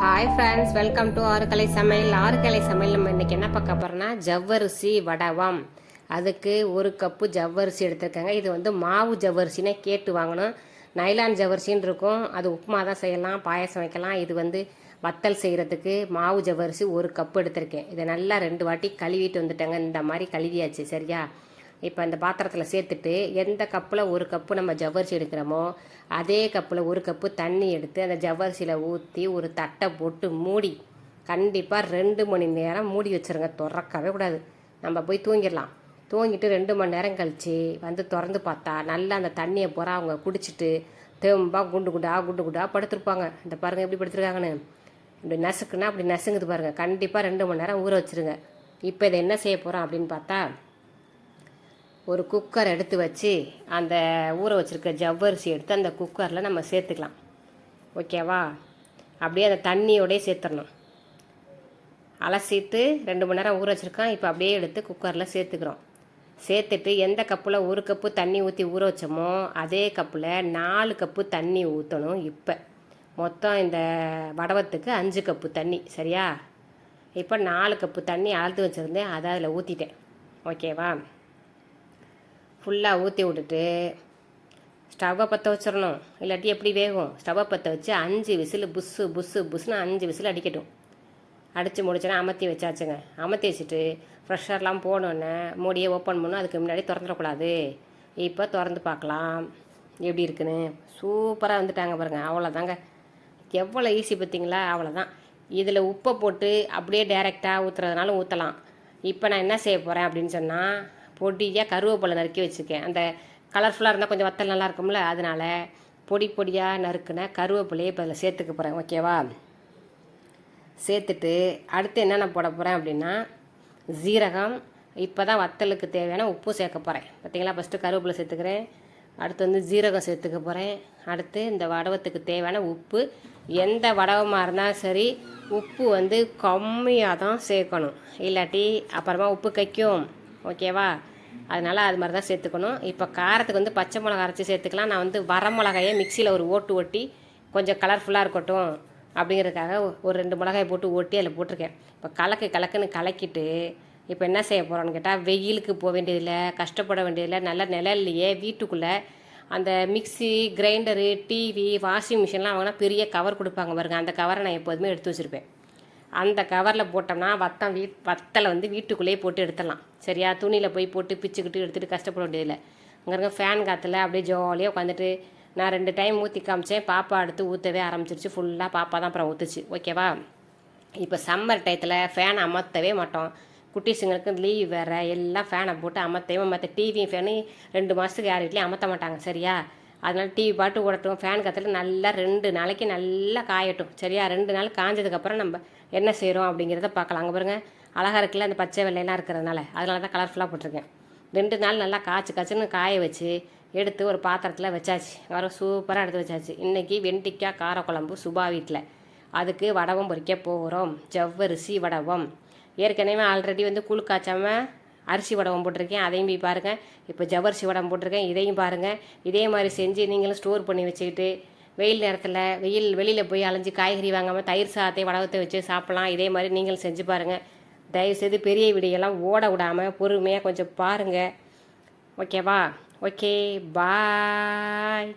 Hi friends welcome to Arukalai சமையல். ஆறுக்கலை சமையல் நம்ம இன்றைக்கி என்ன பார்க்க போகிறோம்னா ஜவ்வரிசி வடவம். அதுக்கு ஒரு கப்பு ஜவ்வரிசி எடுத்திருக்காங்க. இது வந்து மாவு ஜவ்வரிசினே கேட்டு வாங்கணும். நைலான் ஜவ்வரிசின்னு இருக்கும். அது உப்புமா தான் செய்யலாம் பாயாசம் வைக்கலாம். இது வந்து வத்தல் செய்கிறதுக்கு மாவு ஜவ்வரிசி ஒரு கப்பு எடுத்திருக்கேன். இதை நல்லா ரெண்டு வாட்டி கழுவிட்டு வந்துட்டேங்க. இந்த மாதிரி கழுவியாச்சு சரியா? இப்போ இந்த பாத்திரத்தில் சேர்த்துட்டு எந்த கப்பில் ஒரு கப்பு நம்ம ஜவ்வரிசி எடுக்கிறோமோ அதே கப்பில் ஒரு கப்பு தண்ணி எடுத்து அந்த ஜவ்வரிசியில் ஊற்றி ஒரு தட்டை போட்டு மூடி கண்டிப்பாக ரெண்டு மணி நேரம் மூடி வச்சுருங்க. திறக்கவே கூடாது. நம்ம போய் தூங்கிடலாம். தூங்கிட்டு ரெண்டு மணி நேரம் கழித்து வந்து திறந்து பார்த்தா நல்லா அந்த தண்ணியை பூரா அவங்க குடிச்சிட்டு தெம்பா குண்டு குண்டா குண்டு குண்டா படுத்திருப்பாங்க. இந்த பாருங்கள் எப்படி படுத்துருக்காங்கன்னு. இப்படி நசுக்குன்னா அப்படி நசுங்குது பாருங்கள் கண்டிப்பாக ரெண்டு மணி நேரம் ஊற வச்சுருங்க. இப்போ இதை என்ன செய்ய போகிறோம் அப்படின்னு பார்த்தா ஒரு குக்கர் எடுத்து வச்சு அந்த ஊற வச்சுருக்க ஜவ்வரிசி எடுத்து அந்த குக்கரில் நம்ம சேர்த்துக்கலாம். ஓகேவா அப்படியே அந்த தண்ணியோடய சேர்த்துடணும். அலசிட்டு ரெண்டு மணி நேரம் ஊற வச்சுருக்கோம் இப்போ அப்படியே எடுத்து குக்கரில் சேர்த்துக்கிறோம். சேர்த்துட்டு எந்த கப்பில் ஒரு கப்பு தண்ணி ஊற்றி ஊற வச்சோமோ அதே கப்பில் நாலு கப்பு தண்ணி ஊற்றணும் இப்போ. மொத்தம் இந்த வடவத்துக்கு அஞ்சு கப்பு தண்ணி. சரியா? இப்போ நாலு கப்பு தண்ணி அளந்து வச்சுருந்தேன். அதை அதில் ஊற்றிட்டேன் ஓகேவா ஃபுல்லாக ஊற்றி விட்டுட்டு ஸ்டவ்வை பற்ற வச்சிடணும் இல்லாட்டி எப்படி வேகும்? ஸ்டவ்வை பற்ற வச்சு அஞ்சு விசில் புஸ்ஸு புஸ்ஸு புஸ்ஸுன்னு அஞ்சு விசில் அடிக்கட்டும். அடித்து முடிச்சோன்னா அமர்த்தி வச்சாச்சுங்க. அமர்த்தி வச்சுட்டு ஃப்ரெஷர்லாம் போனோன்னே மூடியை ஓப்பன் பண்ணும் அதுக்கு முன்னாடி திறந்துடக்கூடாது. இப்போ திறந்து பார்க்கலாம். எப்படி இருக்குன்னு. சூப்பராக வந்துட்டாங்க பாருங்கள் அவ்வளோதாங்க எவ்வளோ ஈஸி பார்த்தீங்களா? அவ்வளோதான் இதில் உப்பை போட்டு அப்படியே டைரெக்டாக ஊற்றுறதுனாலும் ஊற்றலாம் இப்போ நான் என்ன செய்ய போகிறேன் அப்படின்னு சொன்னால் பொடியாக கருவேப்பிலை நறுக்கி வச்சுருக்கேன். அந்த கலர்ஃபுல்லாக இருந்தால் கொஞ்சம் வத்தல் நல்லா இருக்கும்ல அதனால பொடி பொடியாக நறுக்குன கருவேப்பிலையை இப்போ அதில் சேர்த்துக்க போகிறேன் ஓகேவா சேர்த்துட்டு அடுத்து என்னென்ன போட போகிறேன் அப்படின்னா ஜீரகம் இப்போ தான் வத்தலுக்கு தேவையான உப்பு சேர்க்க போகிறேன் பார்த்தீங்களா ஃபஸ்ட்டு கருவேப்பிலை சேர்த்துக்கிறேன். அடுத்து வந்து ஜீரகம் சேர்த்துக்க போகிறேன் அடுத்து இந்த வடவத்துக்கு தேவையான உப்பு எந்த வடவமாக இருந்தாலும் சரி உப்பு வந்து கம்மியாக தான் சேர்க்கணும். இல்லாட்டி அப்புறமா உப்பு கைக்கும் ஓகேவா அதனால் அது மாதிரி தான் சேர்த்துக்கணும். இப்போ காரத்துக்கு வந்து பச்சை மிளகா அரைச்சி சேர்த்துக்கலாம். நான் வந்து வர மிளகாயை மிக்சியில் ஒரு ஓட்டு ஓட்டி கொஞ்சம் கலர்ஃபுல்லாக இருக்கட்டும் அப்படிங்கிறதுக்காக ஒரு ரெண்டு மிளகாயை போட்டு ஓட்டி அதில் போட்டிருக்கேன். இப்போ கலக்கு கலக்குன்னு கலக்கிட்டு இப்போ என்ன செய்ய போகிறோன்னு கேட்டால் வெயிலுக்கு போக வேண்டியதில்லை கஷ்டப்பட வேண்டியதில்லை நல்ல நிழல்லையே வீட்டுக்குள்ளே அந்த மிக்ஸி கிரைண்டரு டிவி வாஷிங் மிஷின்லாம் வாங்கினா பெரிய கவர் கொடுப்பாங்க பாருங்க. அந்த கவரை நான் எப்போதுமே எடுத்து வச்சுருப்பேன். அந்த கவரில் போட்டோம்னா வத்தம் வீ வத்தலை வந்து வீட்டுக்குள்ளேயே போட்டு எடுத்துடலாம். சரியா? துணியில் போய் போட்டு பிச்சுக்கிட்டு எடுத்துகிட்டு கஷ்டப்பட வேண்டியதில்லை. அங்கே இருக்க ஃபேன் காற்றுல அப்படியே ஜாலியாக உட்காந்துட்டு நான் ரெண்டு டைம் ஊற்றி காமிச்சேன். பாப்பா அடுத்து ஊற்றவே ஆரம்பிச்சிருச்சு. ஃபுல்லாக பாப்பா தான் அப்புறம் ஊற்றுச்சு ஓகேவா இப்போ சம்மர் டயத்தில் ஃபேன் அமர்த்தவே மாட்டோம். குட்டீஸுங்களுக்கு லீவ் வேறு எல்லாம் ஃபேனை போட்டு அமர்த்தவே மற்ற டிவியும் ஃபேனு ரெண்டு மாதத்துக்கு யார் வீட்லேயும் அமர்த்த மாட்டாங்க. சரியா? அதனால் டிவி பாட்டு ஓடட்டும் ஃபேன் காற்றுல நல்லா ரெண்டு நாளைக்கு நல்லா காயட்டும். சரியா? ரெண்டு நாள் காஞ்சதுக்கப்புறம் நம்ம என்ன செய்கிறோம் அப்படிங்கிறத பார்க்கலாம். அங்கே பாருங்கள் அழகாக இருக்குல்ல அந்த பச்சை வெள்ளையெல்லாம் இருக்கிறதுனால. அதனால தான் கலர்ஃபுல்லாக போட்டிருக்கேன். ரெண்டு நாள் நல்லா காய்ச்சி காய்ச்சின்னு காய வச்சு எடுத்து ஒரு பாத்திரத்தில் வச்சாச்சு. வர சூப்பராக எடுத்து வச்சாச்சு. இன்றைக்கி வெண்டிக்காய் காரக்குழம்பு சுபா வீட்டில் அதுக்கு வடவம் பொறிக்க போகிறோம் ஜவ்வரிசி வடவம். ஏற்கனவே ஆல்ரெடி வந்து கூழ் காய்ச்சாமல் அரிசி வடகம் போட்டிருக்கேன் அதையும் போய் பாருங்கள் இப்போ ஜவரிசி வடம் போட்டிருக்கேன் இதையும் பாருங்கள் இதே மாதிரி செஞ்சு நீங்களும் ஸ்டோர் பண்ணி வச்சுக்கிட்டு வெயில் நேரத்தில் வெயில் வெளியில் போய் அலைஞ்சு காய்கறி வாங்காமல் தயிர் சாதத்தை வடகத்தை வச்சு சாப்பிட்லாம். இதே மாதிரி நீங்களும் செஞ்சு பாருங்கள் தயவுசெய்து பெரிய வீடியோலாம் ஓட விடாமல் பொறுமையாக கொஞ்சம் பாருங்கள் ஓகேவா ஓகே பாய்